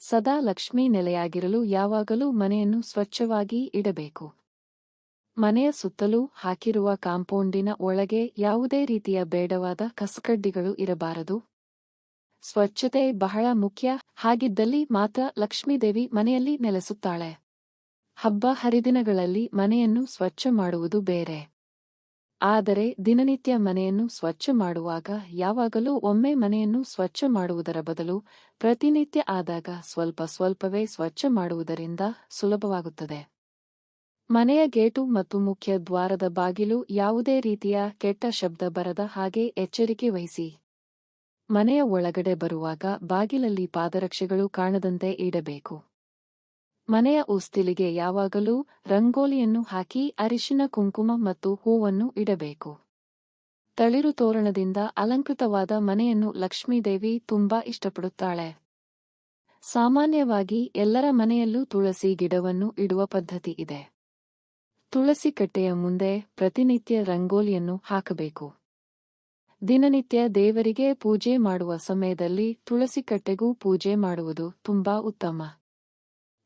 ಸದಾ ಲಕ್ಷ್ಮೀ ನೆಲೆಯಾಗಿರಲು ಯಾವಾಗಲೂ ಮನೆಯನ್ನು ಸ್ವಚ್ಛವಾಗಿ ಇಡಬೇಕು. ಮನೆಯ ಸುತ್ತಲೂ ಹಾಕಿರುವ ಕಾಂಪೌಂಡಿನ ಒಳಗೆ ಯಾವುದೇ ರೀತಿಯ ಬೇಡವಾದ ಕಸಕಡ್ಡಿಗಳು ಇರಬಾರದು. ಸ್ವಚ್ಛತೆ ಬಹಳ ಮುಖ್ಯ, ಹಾಗಿದ್ದಲ್ಲಿ ಮಾತ್ರ ಲಕ್ಷ್ಮೀದೇವಿ ಮನೆಯಲ್ಲಿ ನೆಲೆಸುತ್ತಾಳೆ. ಹಬ್ಬ ಹರಿದಿನಗಳಲ್ಲಿ ಮನೆಯನ್ನು ಸ್ವಚ್ಛ ಮಾಡುವುದು ಬೇರೆ. ಆದರೆ ದಿನನಿತ್ಯ ಮನೆಯನ್ನು ಸ್ವಚ್ಛ ಮಾಡುವಾಗ ಯಾವಾಗಲೂ ಒಮ್ಮೆ ಮನೆಯನ್ನು ಸ್ವಚ್ಛ ಮಾಡುವುದರ ಬದಲು ಪ್ರತಿನಿತ್ಯ ಆದಾಗ ಸ್ವಲ್ಪ ಸ್ವಲ್ಪವೇ ಸ್ವಚ್ಛ ಮಾಡುವುದರಿಂದ ಸುಲಭವಾಗುತ್ತದೆ. ಮನೆಯ ಗೇಟು ಮತ್ತು ಮುಖ್ಯ ದ್ವಾರದ ಬಾಗಿಲು ಯಾವುದೇ ರೀತಿಯ ಕೆಟ್ಟ ಶಬ್ದ ಬರದ ಹಾಗೆ ಎಚ್ಚರಿಕೆ ವಹಿಸಿ. ಮನೆಯ ಒಳಗಡೆ ಬರುವಾಗ ಬಾಗಿಲಲ್ಲಿ ಪಾದರಕ್ಷೆಗಳು ಕಾಣದಂತೆ ಇಡಬೇಕು. ಮನೆಯ ಉಸ್ತಿಲಿಗೆ ಯಾವಾಗಲೂ ರಂಗೋಲಿಯನ್ನು ಹಾಕಿ ಅರಿಶಿನ ಕುಂಕುಮ ಮತ್ತು ಹೂವನ್ನು ಇಡಬೇಕು. ತಳಿರು ತೋರಣದಿಂದ ಅಲಂಕೃತವಾದ ಮನೆಯನ್ನು ಲಕ್ಷ್ಮೀದೇವಿ ತುಂಬಾ ಇಷ್ಟಪಡುತ್ತಾಳೆ. ಸಾಮಾನ್ಯವಾಗಿ ಎಲ್ಲರ ಮನೆಯಲ್ಲೂ ತುಳಸಿ ಗಿಡವನ್ನು ಇಡುವ ಪದ್ಧತಿ ಇದೆ. ತುಳಸಿ ಕಟ್ಟೆಯ ಮುಂದೆ ಪ್ರತಿನಿತ್ಯ ರಂಗೋಲಿಯನ್ನು ಹಾಕಬೇಕು. ದಿನನಿತ್ಯ ದೇವರಿಗೆ ಪೂಜೆ ಮಾಡುವ ಸಮಯದಲ್ಲಿ ತುಳಸಿ ಕಟ್ಟೆಗೂ ಪೂಜೆ ಮಾಡುವುದು ತುಂಬಾ ಉತ್ತಮ.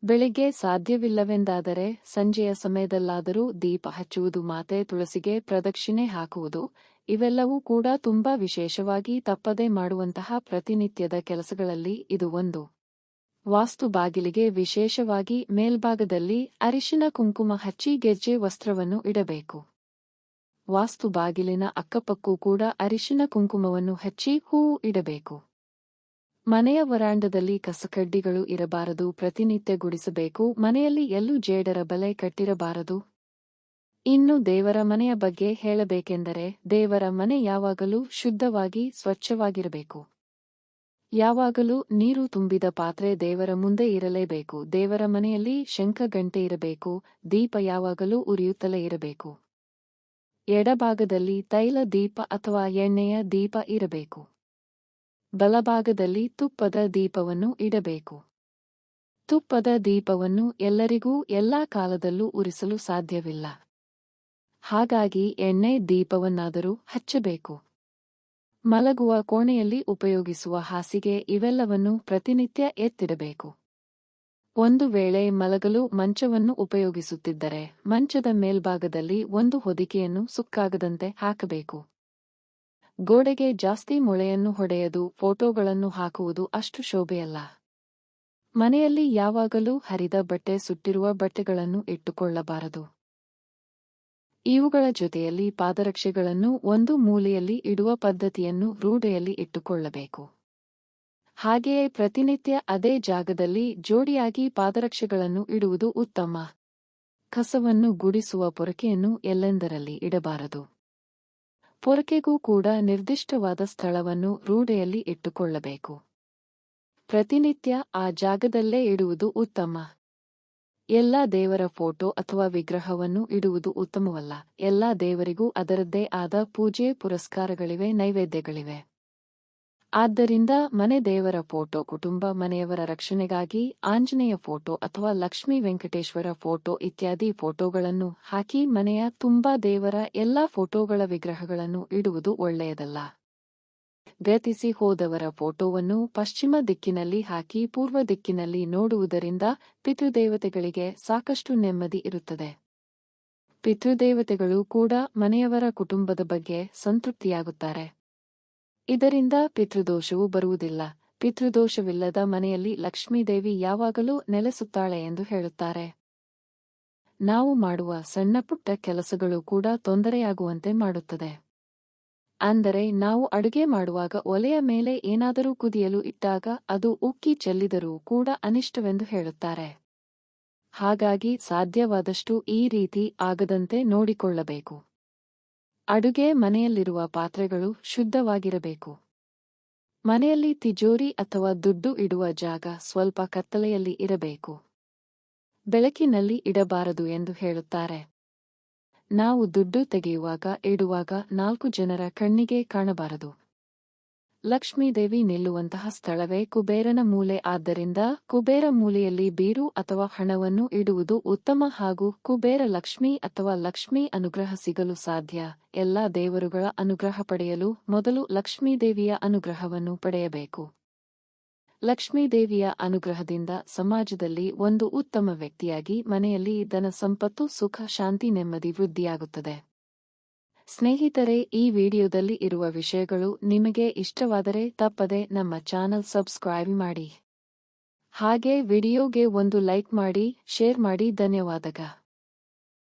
ಬೆಳಿಗ್ಗೆ ಸಾಧ್ಯವಿಲ್ಲವೆಂದಾದರೆ ಸಂಜೆಯ ಸಮಯದಲ್ಲಾದರೂ ದೀಪ ಹಚ್ಚುವುದು ಮಾತೆ ತುಳಸಿಗೆ ಪ್ರದಕ್ಷಿಣೆ ಹಾಕುವುದು, ಇವೆಲ್ಲವೂ ಕೂಡ ತುಂಬಾ ವಿಶೇಷವಾಗಿ ತಪ್ಪದೆ ಮಾಡುವಂತಹ ಪ್ರತಿನಿತ್ಯದ ಕೆಲಸಗಳಲ್ಲಿ ಇದು ಒಂದು. ವಾಸ್ತು ಬಾಗಿಲಿಗೆ ವಿಶೇಷವಾಗಿ ಮೇಲ್ಭಾಗದಲ್ಲಿ ಅರಿಶಿನ ಕುಂಕುಮ ಹಚ್ಚಿ ಗೆಜ್ಜೆ ವಸ್ತ್ರವನ್ನು ಇಡಬೇಕು. ವಾಸ್ತು ಬಾಗಿಲಿನ ಅಕ್ಕಪಕ್ಕೂ ಕೂಡ ಅರಿಶಿನ ಕುಂಕುಮವನ್ನು ಹಚ್ಚಿ ಹೂವು ಇಡಬೇಕು. ಮನೆಯ ವರಾಂಡದಲ್ಲಿ ಕಸಕಡ್ಡಿಗಳು ಇರಬಾರದು ಪ್ರತಿನಿತ್ಯ ಗುಡಿಸಬೇಕು ಮನೆಯಲ್ಲಿ ಎಲ್ಲೂ ಜೇಡರ ಬಲೆ ಕಟ್ಟಿರಬಾರದು. ಇನ್ನು ದೇವರ ಮನೆಯ ಬಗ್ಗೆ ಹೇಳಬೇಕೆಂದರೆ, ದೇವರ ಮನೆ ಯಾವಾಗಲೂ ಶುದ್ಧವಾಗಿ, ಸ್ವಚ್ಛವಾಗಿರಬೇಕು. ಯಾವಾಗಲೂ ನೀರು ತುಂಬಿದ ಪಾತ್ರೆ ದೇವರ ಮುಂದೆ ಇರಲೇಬೇಕು, ದೇವರ ಮನೆಯಲ್ಲಿ ಶಂಖ ಗಂಟೆ ಇರಬೇಕು, ದೀಪ ಯಾವಾಗಲೂ ಉರಿಯುತ್ತಲೇ ಇರಬೇಕು. ಎಡಭಾಗದಲ್ಲಿ ತೈಲ ದೀಪ ಅಥವಾ ಎಣ್ಣೆಯ ದೀಪ ಇರಬೇಕು. ಬಲಭಾಗದಲ್ಲಿ ತುಪ್ಪದ ದೀಪವನ್ನು ಇಡಬೇಕು. ತುಪ್ಪದ ದೀಪವನ್ನು ಎಲ್ಲರಿಗೂ ಎಲ್ಲಾ ಕಾಲದಲ್ಲೂ ಉರಿಸಲು ಸಾಧ್ಯವಿಲ್ಲ. ಹಾಗಾಗಿ ಎಣ್ಣೆ ದೀಪವನ್ನಾದರೂ ಹಚ್ಚಬೇಕು. ಮಲಗುವ ಕೋಣೆಯಲ್ಲಿ ಉಪಯೋಗಿಸುವ ಹಾಸಿಗೆ ಇವೆಲ್ಲವನ್ನು ಪ್ರತಿನಿತ್ಯ ಎತ್ತಿಡಬೇಕು. ಒಂದು ವೇಳೆ ಮಲಗಲು ಮಂಚವನ್ನು ಉಪಯೋಗಿಸುತ್ತಿದ್ದರೆ ಮಂಚದ ಮೇಲ್ಭಾಗದಲ್ಲಿ ಒಂದು ಹೊದಿಕೆಯನ್ನು ಸುಕ್ಕಾಗದಂತೆ ಹಾಕಬೇಕು. ಗೋಡೆಗೆ ಜಾಸ್ತಿ ಮೊಳೆಯನ್ನು ಹೊಡೆಯದು, ಫೋಟೋಗಳನ್ನು ಹಾಕುವುದು ಅಷ್ಟು ಶೋಭೆಯಲ್ಲ. ಮನೆಯಲ್ಲಿ ಯಾವಾಗಲೂ ಹರಿದ ಬಟ್ಟೆ, ಸುಟ್ಟಿರುವ ಬಟ್ಟೆಗಳನ್ನು ಇಟ್ಟುಕೊಳ್ಳಬಾರದು. ಇವುಗಳ ಜೊತೆಯಲ್ಲಿ ಪಾದರಕ್ಷೆಗಳನ್ನು ಒಂದು ಮೂಲೆಯಲ್ಲಿ ಇಡುವ ಪದ್ಧತಿಯನ್ನು ರೂಢೆಯಲ್ಲಿ ಇಟ್ಟುಕೊಳ್ಳಬೇಕು. ಹಾಗೆಯೇ ಪ್ರತಿನಿತ್ಯ ಅದೇ ಜಾಗದಲ್ಲಿ ಜೋಡಿಯಾಗಿ ಪಾದರಕ್ಷೆಗಳನ್ನು ಇಡುವುದು ಉತ್ತಮ. ಕಸವನ್ನು ಗುಡಿಸುವ ಪೊರಕೆಯನ್ನು ಎಲ್ಲೆಂದರಲ್ಲಿ ಇಡಬಾರದು. ಪೊರಕೆಗೂ ಕೂಡ ನಿರ್ದಿಷ್ಟವಾದ ಸ್ಥಳವನ್ನು ರೂಢೆಯಲ್ಲಿ ಇಟ್ಟುಕೊಳ್ಳಬೇಕು. ಪ್ರತಿನಿತ್ಯ ಆ ಜಾಗದಲ್ಲೇ ಇಡುವುದು ಉತ್ತಮ. ಎಲ್ಲ ದೇವರ ಫೋಟೋ ಅಥವಾ ವಿಗ್ರಹವನ್ನು ಇಡುವುದು ಉತ್ತಮವಲ್ಲ. ಎಲ್ಲ ದೇವರಿಗೂ ಅದರದ್ದೇ ಆದ ಪೂಜೆ ಪುರಸ್ಕಾರಗಳಿವೆ, ನೈವೇದ್ಯಗಳಿವೆ. ಆದ್ದರಿಂದ ಮನೆ ದೇವರ ಫೋಟೋ, ಕುಟುಂಬ ಮನೆಯವರ ರಕ್ಷಣೆಗಾಗಿ ಆಂಜನೇಯ ಫೋಟೋ ಅಥವಾ ಲಕ್ಷ್ಮೀ ವೆಂಕಟೇಶ್ವರ ಫೋಟೋ ಇತ್ಯಾದಿ ಫೋಟೋಗಳನ್ನು ಹಾಕಿ ಮನೆಯ ತುಂಬಾ ದೇವರ ಎಲ್ಲಾ ಫೋಟೋಗಳ ವಿಗ್ರಹಗಳನ್ನು ಇಡುವುದು ಒಳ್ಳೆಯದಲ್ಲ. ವ್ಯತಿಸಿ ಹೋದವರ ಫೋಟೋವನ್ನು ಪಶ್ಚಿಮ ದಿಕ್ಕಿನಲ್ಲಿ ಹಾಕಿ ಪೂರ್ವ ದಿಕ್ಕಿನಲ್ಲಿ ನೋಡುವುದರಿಂದ ಪಿತೃದೇವತೆಗಳಿಗೆ ಸಾಕಷ್ಟು ನೆಮ್ಮದಿ ಇರುತ್ತದೆ. ಪಿತೃದೇವತೆಗಳು ಕೂಡ ಮನೆಯವರ ಕುಟುಂಬದ ಬಗ್ಗೆ ಸಂತೃಪ್ತಿಯಾಗುತ್ತಾರೆ. ಇದರಿಂದ ಪಿತೃದೋಷವೂ ಬರುವುದಿಲ್ಲ. ಪಿತೃದೋಷವಿಲ್ಲದ ಮನೆಯಲ್ಲಿ ಲಕ್ಷ್ಮೀದೇವಿ ಯಾವಾಗಲೂ ನೆಲೆಸುತ್ತಾಳೆ ಎಂದು ಹೇಳುತ್ತಾರೆ. ನಾವು ಮಾಡುವ ಸಣ್ಣಪುಟ್ಟ ಕೆಲಸಗಳು ಕೂಡ ತೊಂದರೆಯಾಗುವಂತೆ ಮಾಡುತ್ತದೆ. ಅಂದರೆ ನಾವು ಅಡುಗೆ ಮಾಡುವಾಗ ಒಲೆಯ ಮೇಲೆ ಏನಾದರೂ ಕುದಿಯಲು ಇಟ್ಟಾಗ ಅದು ಉಕ್ಕಿ ಚೆಲ್ಲಿದರೂ ಕೂಡ ಅನಿಷ್ಟವೆಂದು ಹೇಳುತ್ತಾರೆ. ಹಾಗಾಗಿ ಸಾಧ್ಯವಾದಷ್ಟು ಈ ರೀತಿ ಆಗದಂತೆ ನೋಡಿಕೊಳ್ಳಬೇಕು. ಅಡುಗೆ ಮನೆಯಲ್ಲಿರುವ ಪಾತ್ರೆಗಳು ಶುದ್ಧವಾಗಿರಬೇಕು. ಮನೆಯಲ್ಲಿ ತಿಜೋರಿ ಅಥವಾ ದುಡ್ಡು ಇಡುವ ಜಾಗ ಸ್ವಲ್ಪ ಕತ್ತಲೆಯಲ್ಲಿ ಇರಬೇಕು. ಬೆಳಕಿನಲ್ಲಿ ಇಡಬಾರದು ಎಂದು ಹೇಳುತ್ತಾರೆ. ನಾವು ದುಡ್ಡು ತೆಗೆಯುವಾಗ, ಇಡುವಾಗ ನಾಲ್ಕು ಜನರ ಕಣ್ಣಿಗೆ ಕಾಣಬಾರದು. ಲಕ್ಷ್ಮೀದೇವಿ ನಿಲ್ಲುವಂತಹ ಸ್ಥಳವೇ ಕುಬೇರನ ಮೂಲೆ. ಆದ್ದರಿಂದ ಕುಬೇರ ಮೂಲೆಯಲ್ಲಿ ಬೀರು ಅಥವಾ ಹಣವನ್ನು ಇಡುವುದು ಉತ್ತಮ ಹಾಗೂ ಕುಬೇರ ಲಕ್ಷ್ಮಿ ಅಥವಾ ಲಕ್ಷ್ಮೀ ಅನುಗ್ರಹ ಸಿಗಲು ಸಾಧ್ಯ. ಎಲ್ಲ ದೇವರುಗಳ ಅನುಗ್ರಹ ಪಡೆಯಲು ಮೊದಲು ಲಕ್ಷ್ಮೀದೇವಿಯ ಅನುಗ್ರಹವನ್ನು ಪಡೆಯಬೇಕು. ಲಕ್ಷ್ಮೀದೇವಿಯ ಅನುಗ್ರಹದಿಂದ ಸಮಾಜದಲ್ಲಿ ಒಂದು ಉತ್ತಮ ವ್ಯಕ್ತಿಯಾಗಿ ಮನೆಯಲ್ಲಿ ಧನ ಸಂಪತ್ತು, ಸುಖ, ಶಾಂತಿ, ನೆಮ್ಮದಿ ವೃದ್ಧಿಯಾಗುತ್ತದೆ. ಸ್ನೇಹಿತರೆ, ಈ ವಿಡಿಯೋದಲ್ಲಿ ಇರುವ ವಿಷಯಗಳು ನಿಮಗೆ ಇಷ್ಟವಾದರೆ ತಪ್ಪದೆ ನಮ್ಮ ಚಾನಲ್ ಸಬ್ಸ್ಕ್ರೈಬ್ ಮಾಡಿ. ಹಾಗೆ ವಿಡಿಯೋಗೆ ಒಂದು ಲೈಕ್ ಮಾಡಿ, ಶೇರ್ ಮಾಡಿ ಧನ್ಯವಾದಗ